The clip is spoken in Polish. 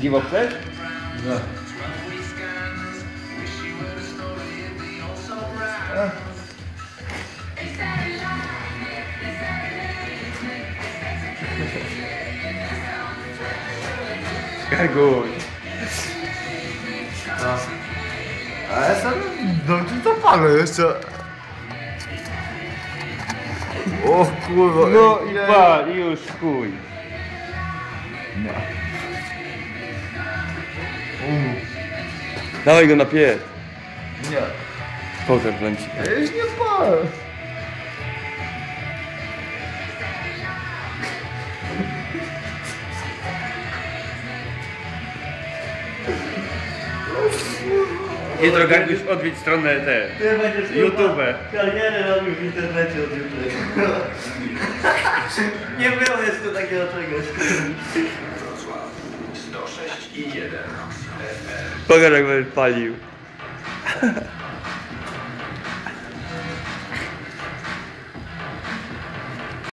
Piwo chcesz? No. Garguś. No. A ja sam no to zapalę jeszcze. O kurwa. No i nie. pa, i już chuj. Nie. Mm, Dawaj go na pies. Nie. Pokaż lęci. Ja już nie palę. Jutro Garguś odwiedź stronę te. Ty będziesz YouTube. karierę robił w internecie od jutra. Nie było jeszcze takiego czegoś. Wrocław 106 i 1 FM. Pokaż jak będziesz palił.